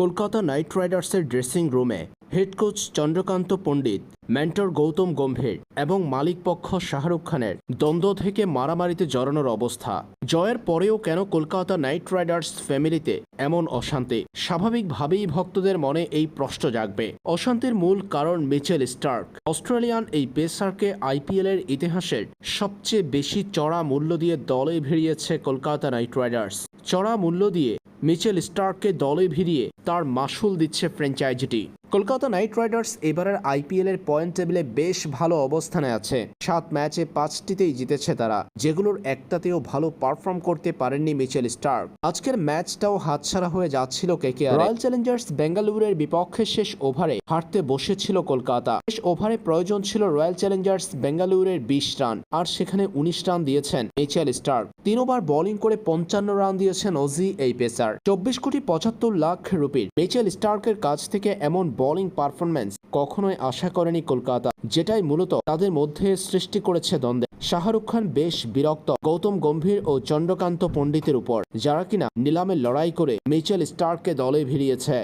Kolkata night রাইডার্সের dressing রুমে head coach Chandrakant Pandit, mentor Gautam Gambhir এবং মালিক পক্ষ শাহরুখ খানের দ্বন্দ্ব থেকে মারামারিতে জড়ানোর অবস্থা। জয়ের পরেও কেন কলকাতা নাইট রাইডার্স ফ্যামিলিতে এমন অশান্তি? স্বাভাবিকভাবেই ভক্তদের মনে এই প্রশ্ন জাগবে। অশান্তির মূল কারণ মিচেল স্টার্ক। অস্ট্রেলিয়ান এই পেসারকে আইপিএল এর ইতিহাসের সবচেয়ে বেশি চড়া মূল্য দিয়ে দলে ভিড়িয়েছে কলকাতা নাইট রাইডার্স। চড়া মূল্য দিয়ে মিচেল স্টার্ককে দলে ভিড়িয়ে তার মাসুল দিচ্ছে ফ্র্যাঞ্চাইজিটি। কলকাতা নাইট রাইডার্স এবারের আইপিএল এর পয়েন্ট টেবিলে বেশ ভালো অবস্থানে আছে। সাত ম্যাচে পাঁচটিতেই জিতেছে তারা, যেগুলোর একটাতেও ভালো পারফর্ম করতে পারেননি মিচেল স্টার্ক। আজকের ম্যাচটাও হাতছাড়া হয়ে যাচ্ছিল কেকে রয়্যাল চ্যালেঞ্জার্স বেঙ্গালুরুর বিপক্ষে শেষ ওভারে হারতে বসেছিল কলকাতা। শেষ ওভারে প্রয়োজন ছিল রয়্যাল চ্যালেঞ্জার্স বেঙ্গালুরুর বিশ রান, আর সেখানে উনিশ রান দিয়েছেন মিচেল স্টার্ক। তিন ওভার বোলিং করে পঞ্চান্ন রান দিয়েছেন অজি এই পেসার। চব্বিশ কোটি পঁচাত্তর লাখ রুপির। মিচেল স্টার্কের কাছ থেকে এমন বোলিং পারফরমেন্স কখনোই আশা করেনি কলকাতা, যেটাই মূলত তাদের মধ্যে সৃষ্টি করেছে দ্বন্দ্বে। শাহরুখ খান বেশ বিরক্ত, গৌতম গম্ভীর ও চন্দ্রকান্ত পণ্ডিতের উপর, যারা কিনা নিলামে লড়াই করে মিচেল স্টার্ককে দলে ভিড়িয়েছে।